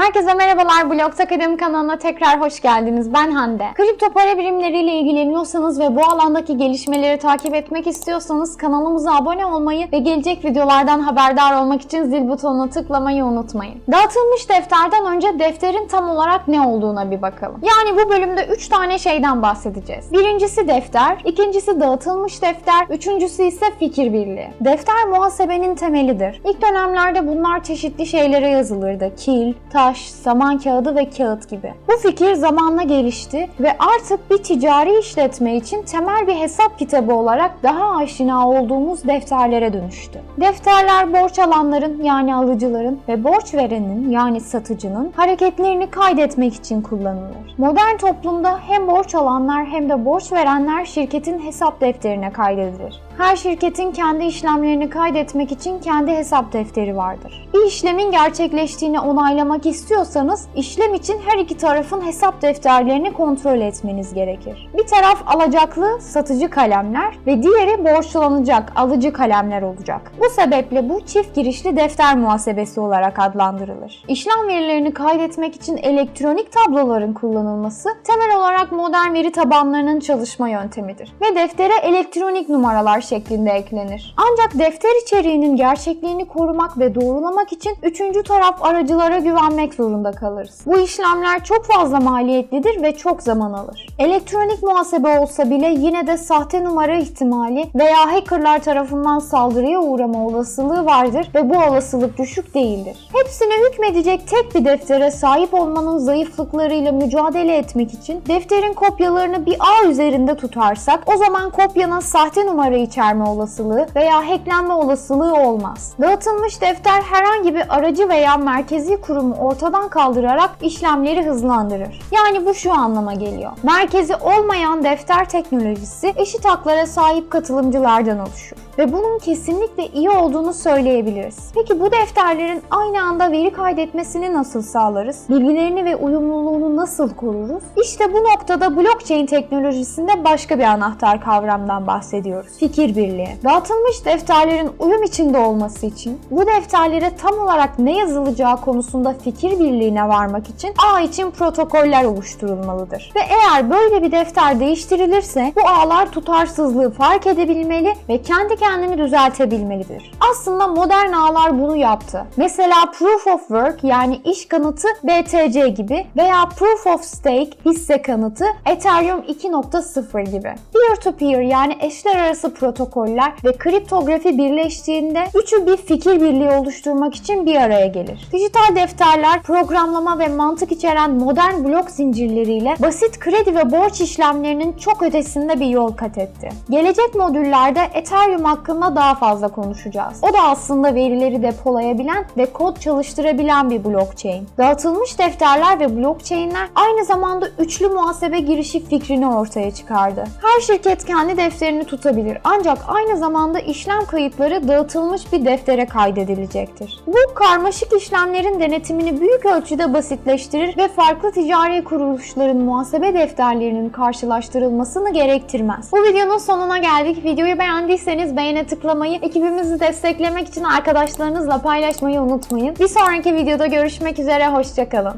Herkese merhabalar. Blogs Akademi kanalına tekrar hoş geldiniz. Ben Hande. Kripto para birimleriyle ilgileniyorsanız ve bu alandaki gelişmeleri takip etmek istiyorsanız kanalımıza abone olmayı ve gelecek videolardan haberdar olmak için zil butonuna tıklamayı unutmayın. Dağıtılmış defterden önce defterin tam olarak ne olduğuna bir bakalım. Yani bu bölümde 3 tane şeyden bahsedeceğiz. Birincisi defter, ikincisi dağıtılmış defter, üçüncüsü ise fikir birliği. Defter muhasebenin temelidir. İlk dönemlerde bunlar çeşitli şeylere yazılırdı. Kil, taş, saman kağıdı ve kağıt gibi. Bu fikir zamanla gelişti ve artık bir ticari işletme için temel bir hesap kitabı olarak daha aşina olduğumuz defterlere dönüştü. Defterler borç alanların yani alıcıların ve borç verenin yani satıcının hareketlerini kaydetmek için kullanılır. Modern toplumda hem borç alanlar hem de borç verenler şirketin hesap defterine kaydedilir. Her şirketin kendi işlemlerini kaydetmek için kendi hesap defteri vardır. Bir işlemin gerçekleştiğini onaylamak istiyorsanız işlem için her iki tarafın hesap defterlerini kontrol etmeniz gerekir. Bir taraf alacaklı satıcı kalemler ve diğeri borçlanacak alıcı kalemler olacak. Bu sebeple bu çift girişli defter muhasebesi olarak adlandırılır. İşlem verilerini kaydetmek için elektronik tabloların kullanılması temel olarak modern veri tabanlarının çalışma yöntemidir ve deftere elektronik numaralar şeklinde eklenir. Ancak defter içeriğinin gerçekliğini korumak ve doğrulamak için üçüncü taraf aracılara güvenmek zorunda kalırız. Bu işlemler çok fazla maliyetlidir ve çok zaman alır. Elektronik muhasebe olsa bile yine de sahte numara ihtimali veya hackerlar tarafından saldırıya uğrama olasılığı vardır ve bu olasılık düşük değildir. Hepsine hükmedecek tek bir deftere sahip olmanın zayıflıklarıyla mücadele etmek için defterin kopyalarını bir ağ üzerinde tutarsak o zaman kopyanın sahte numara içerme olasılığı veya hacklenme olasılığı olmaz. Dağıtılmış defter herhangi bir aracı veya merkezi kurumu ortadan kaldırarak işlemleri hızlandırır. Yani bu şu anlama geliyor. Merkezi olmayan defter teknolojisi eşit haklara sahip katılımcılardan oluşur ve bunun kesinlikle iyi olduğunu söyleyebiliriz. Peki bu defterlerin aynı anda veri kaydetmesini nasıl sağlarız? Bilgilerini ve uyumluluğunu nasıl koruruz? İşte bu noktada blockchain teknolojisinde başka bir anahtar kavramdan bahsediyoruz. Fikir birliği. Dağıtılmış defterlerin uyum içinde olması için bu defterlere tam olarak ne yazılacağı konusunda fikir birliğine varmak için ağ için protokoller oluşturulmalıdır. Ve eğer böyle bir defter değiştirilirse bu ağlar tutarsızlığı fark edebilmeli ve kendi kendini düzeltebilmelidir. Aslında modern ağlar bunu yaptı. Mesela Proof of Work yani iş kanıtı BTC gibi veya Proof of Stake hisse kanıtı Ethereum 2.0 gibi. Peer-to-peer yani eşler arası protokoller ve kriptografi birleştiğinde üçü bir fikir birliği oluşturmak için bir araya gelir. Dijital defterler programlama ve mantık içeren modern blok zincirleriyle basit kredi ve borç işlemlerinin çok ötesinde bir yol kat etti. Gelecek modüllerde Ethereum hakkında daha fazla konuşacağız. O da aslında verileri depolayabilen ve kod çalıştırabilen bir blockchain. Dağıtılmış defterler ve blockchainler aynı zamanda üçlü muhasebe girişi fikrini ortaya çıkardı. Her şirket kendi defterini tutabilir ancak aynı zamanda işlem kayıtları dağıtılmış bir deftere kaydedilecektir. Bu karmaşık işlemlerin denetimini büyük ölçüde basitleştirir ve farklı ticari kuruluşların muhasebe defterlerinin karşılaştırılmasını gerektirmez. Bu videonun sonuna geldik. Videoyu beğendiyseniz beğene tıklamayı, ekibimizi desteklemek için arkadaşlarınızla paylaşmayı unutmayın. Bir sonraki videoda görüşmek üzere, hoşçakalın.